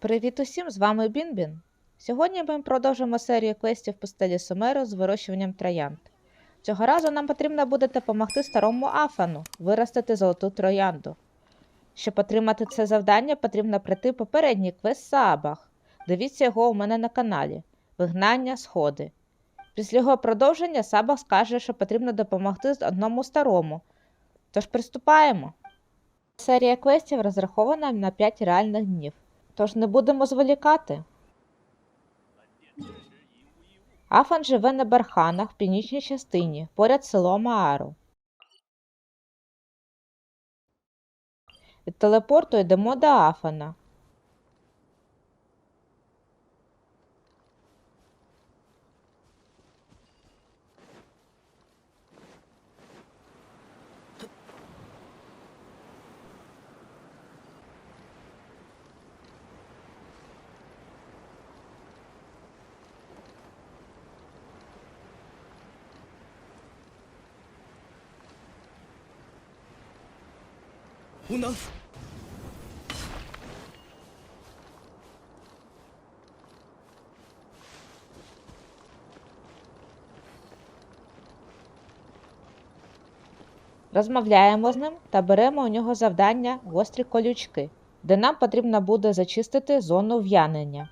Привіт усім! З вами Бінбін. Сьогодні ми продовжимо серію квестів в пустелі Сумеру з вирощуванням троянд. Цього разу нам потрібно буде допомогти старому Афану виростити золоту троянду. Щоб отримати це завдання, потрібно пройти попередній квест Саабах. Дивіться його у мене на каналі Вигнання Сходи. Після його продовження Сабах скаже, що потрібно допомогти одному старому. Тож приступаємо. Серія квестів розрахована на 5 реальних днів. Тож не будемо зволікати. Афан живе на барханах в північній частині, поряд село селом Аару. Від телепорту йдемо до Афана. Розмовляємо з ним та беремо у нього завдання гострі колючки, де нам потрібно буде зачистити зону в'янення.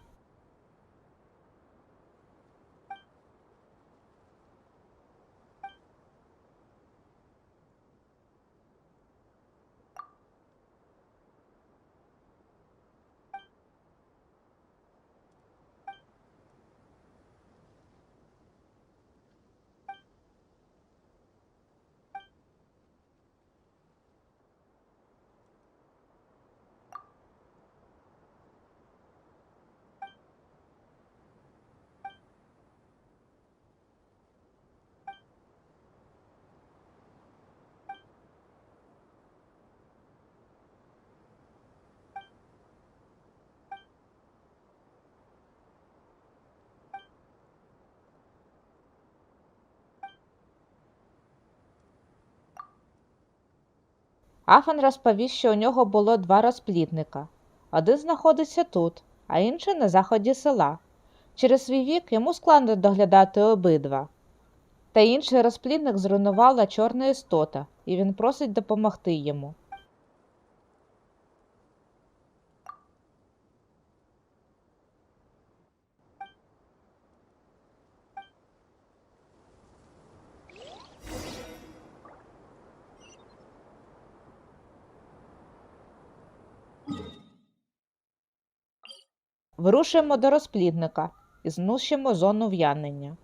Афан розповів, що у нього було два розплідника. Один знаходиться тут, а інший на заході села. Через свій вік йому складно доглядати обидва. Та інший розплідник зруйнувала чорна істота, і він просить допомогти йому. Вирушуємо до розплідника і знущимо зону в'янення.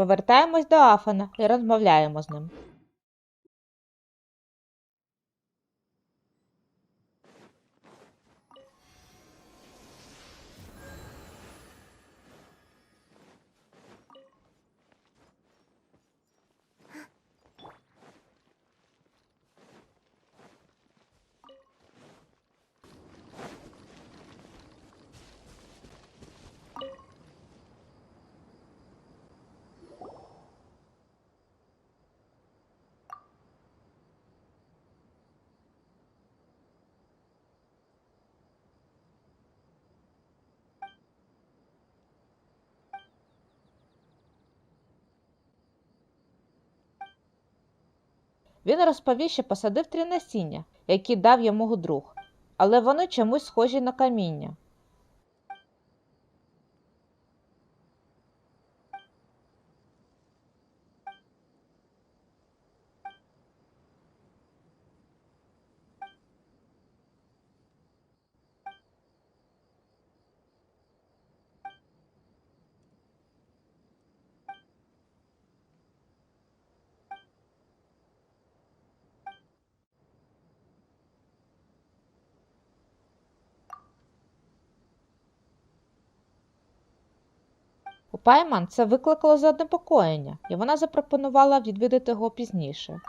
Повертаємось до Афана і розмовляємо з ним. Він розповів, що посадив три насіння, які дав йому друг, але вони чомусь схожі на каміння. У Пайман це викликало занепокоєння, і вона запропонувала відвідати його пізніше.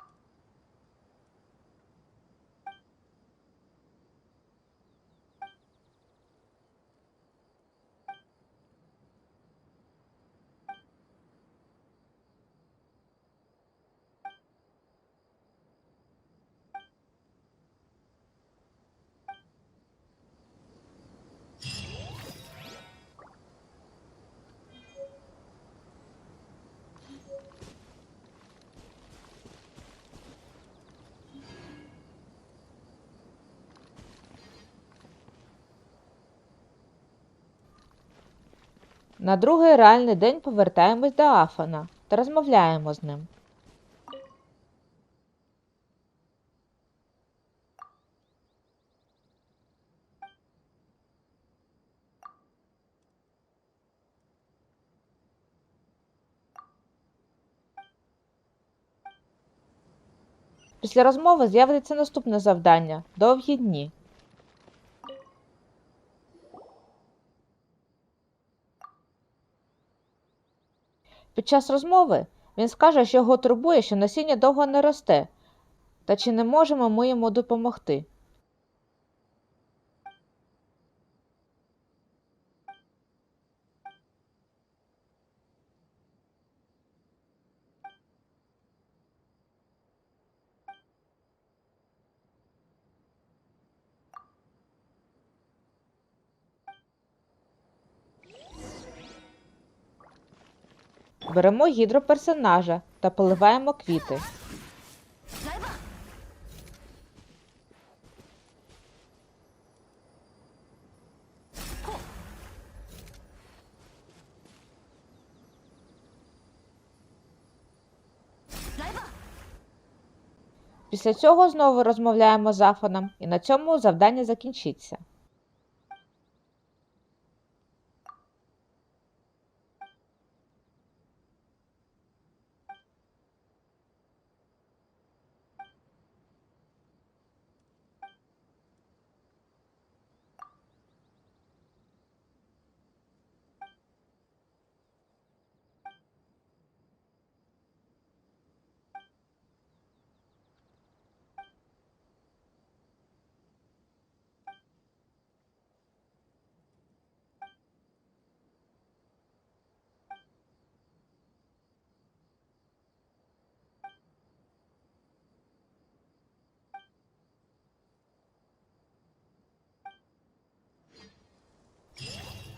На другий реальний день повертаємось до Афана та розмовляємо з ним. Після розмови з'явиться наступне завдання довгі дні. Під час розмови він скаже, що його турбує, що насіння довго не росте, та чи не можемо ми йому допомогти. Беремо гідроперсонажа та поливаємо квіти. Після цього знову розмовляємо з Афоном, і на цьому завдання закінчиться.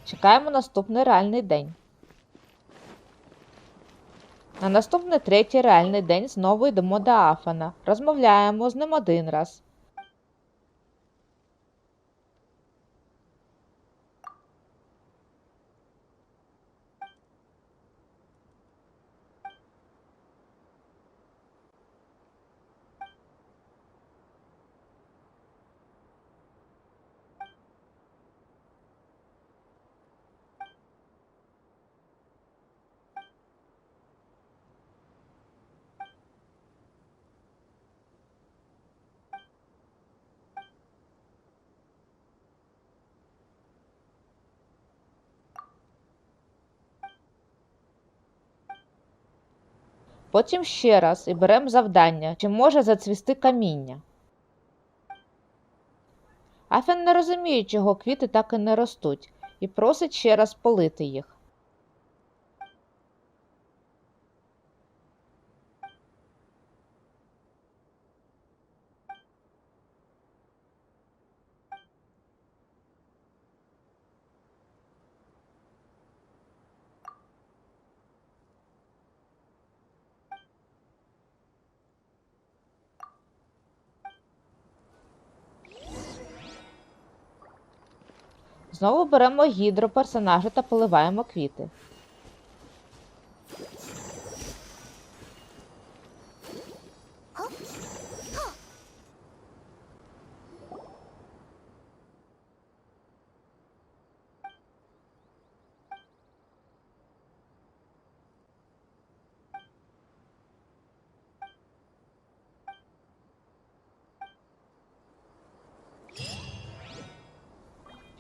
Чекаємо наступний реальний день. На наступний третій реальний день знову йдемо до Афана. Розмовляємо з ним один раз. Потім ще раз і беремо завдання, чи може зацвісти каміння. Афен не розуміє, чого квіти так і не ростуть, і просить ще раз полити їх. Знову беремо гідроперсонажа та поливаємо квіти.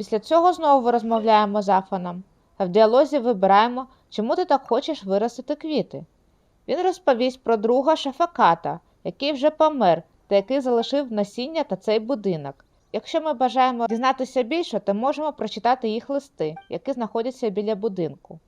Після цього знову розмовляємо з Афаном, а в діалозі вибираємо, Чому ти так хочеш виростити квіти? Він розповість про друга Шафаката, який вже помер та який залишив насіння та цей будинок. Якщо ми бажаємо дізнатися більше, то можемо прочитати їх листи, які знаходяться біля будинку.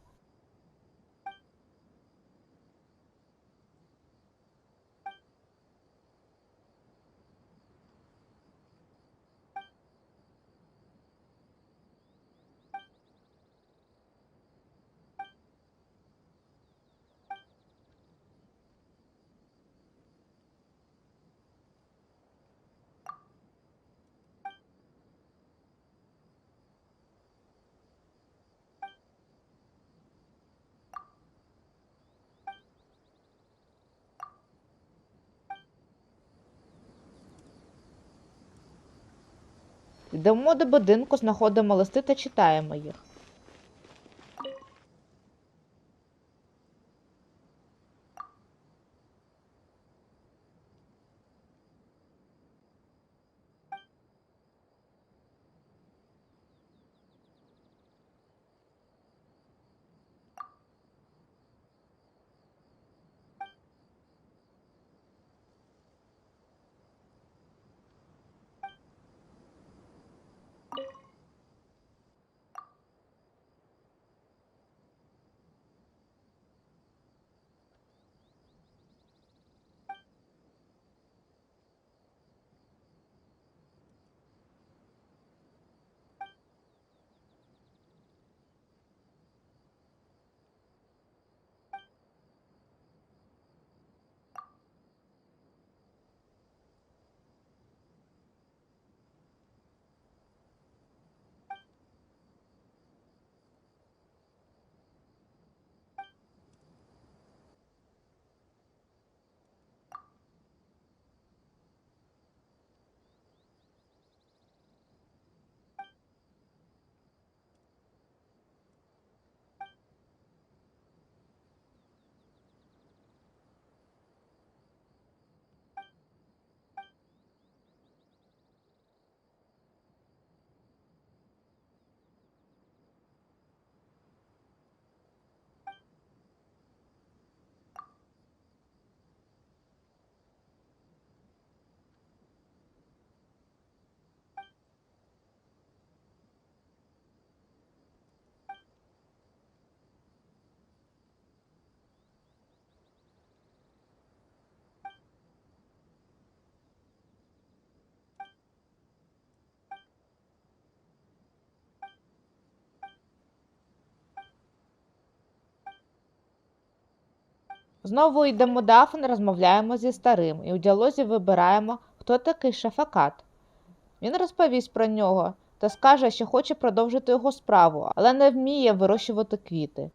Йдемо до будинку, знаходимо листи та читаємо їх. Знову йдемо до Афон, розмовляємо зі старим і у діалозі вибираємо, хто такий Шафакат. Він розповість про нього та скаже, що хоче продовжити його справу, але не вміє вирощувати квіти.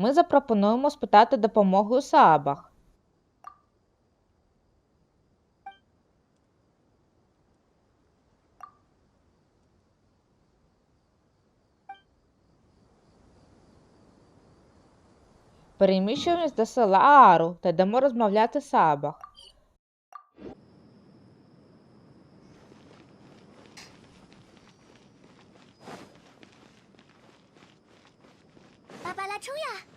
Ми запропонуємо спитати допомоги у Саабах. Переміщуємось до села Аару та йдемо розмовляти Саабах. 芭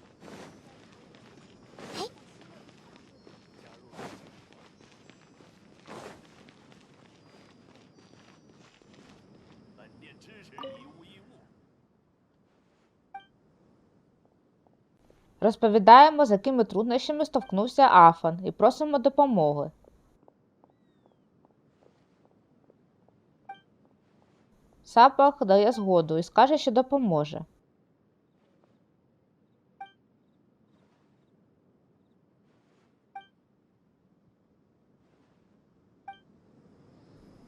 Розповідаємо, з якими труднощами стовкнувся Афан і просимо допомоги. Сапах дає згоду і скаже, що допоможе.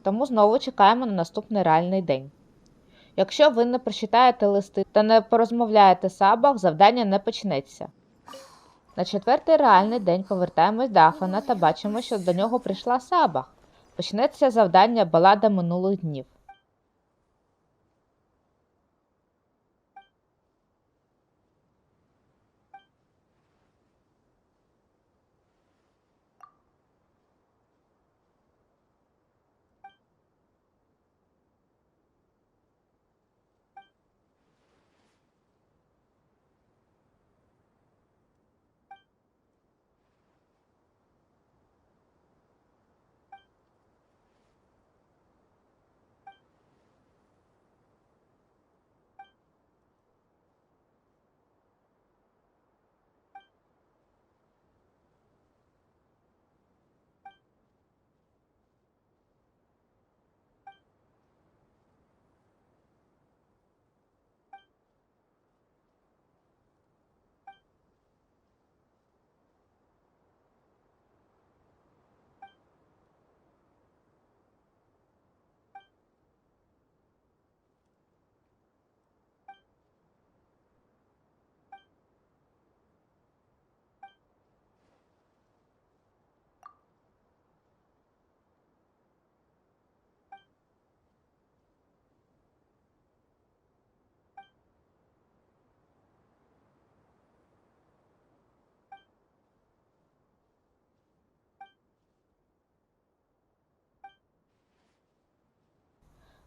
Тому знову чекаємо на наступний реальний день. Якщо ви не прочитаєте листи та не порозмовляєте Сабах, завдання не почнеться. На четвертий реальний день повертаємось до Афана та бачимо, що до нього прийшла Сабах. Почнеться завдання балада минулих днів.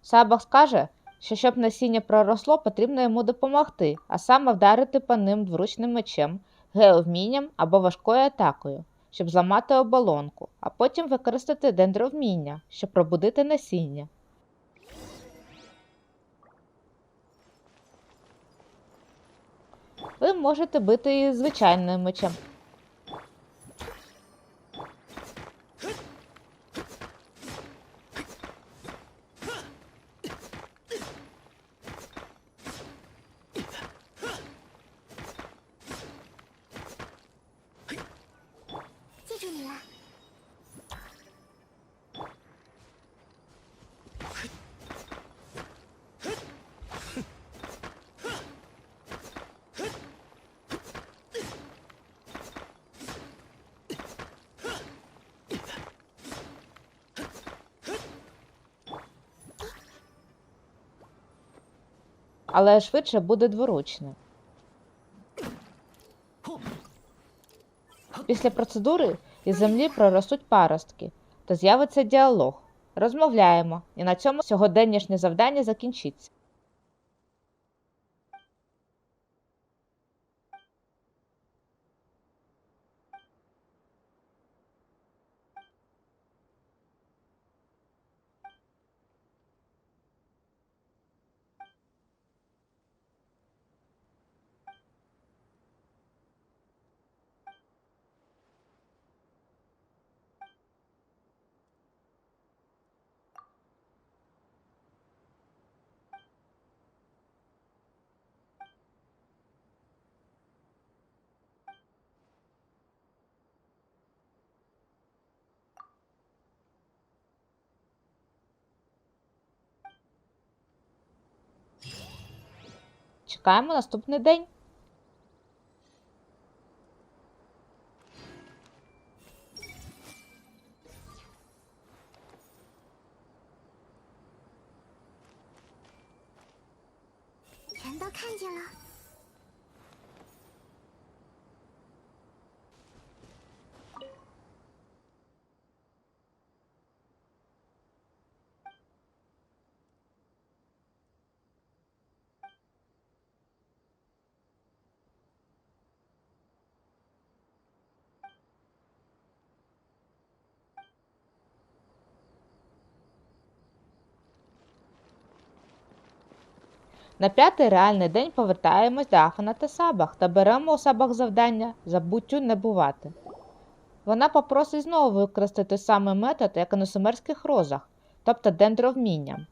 Сабах скаже, що щоб насіння проросло, потрібно йому допомогти, а саме вдарити по ним двуручним мечем, геовмінням або важкою атакою, щоб зламати оболонку, а потім використати дендровміння, щоб пробудити насіння. Ви можете бити і звичайним мечем. Але швидше буде дворучне. Після процедури із землі проростуть паростки, то з'явиться діалог. Розмовляємо, і на цьому сьогоденнішнє завдання закінчиться. Чекаємо наступний день. На п'ятий реальний день повертаємось до Афана та Сабах та беремо у Сабах завдання забуттю не бувати. Вона попросить знову використати той самий метод, як і на сумерських розах, тобто дендровмінням.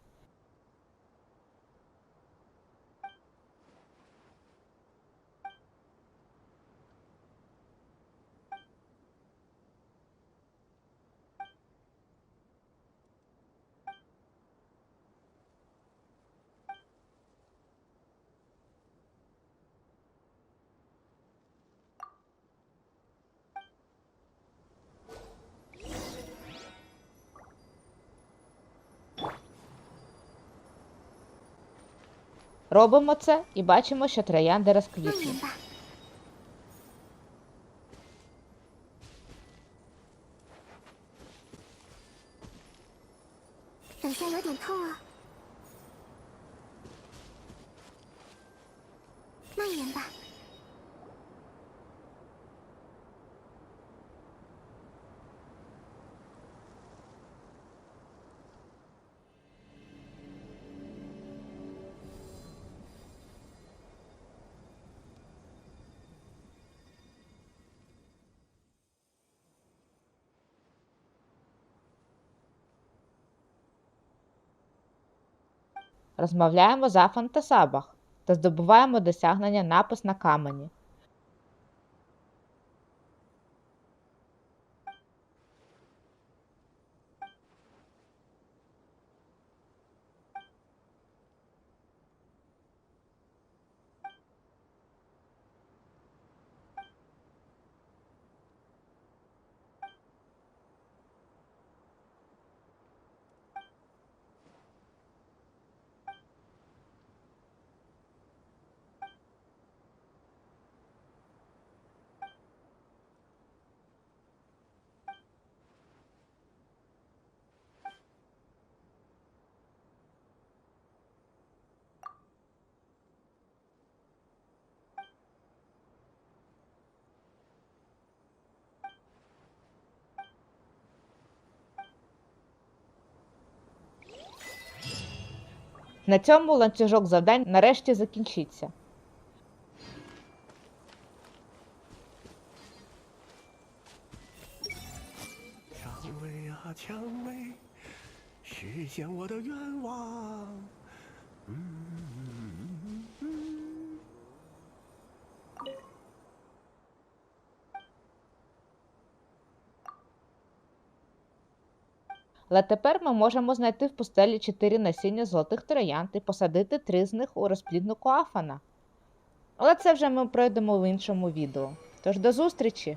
Робимо це і бачимо, що троянди розквітні. розквітли. Розмовляємо з Афан та Сабах та здобуваємо досягнення напис на камені. На цьому ланцюжок завдань нарешті закінчиться. Але тепер можемо знайти в пустелі чотири насіння золотих троянд і посадити три з них у розплідну Афана. Але це вже ми пройдемо в іншому відео. Тож до зустрічі!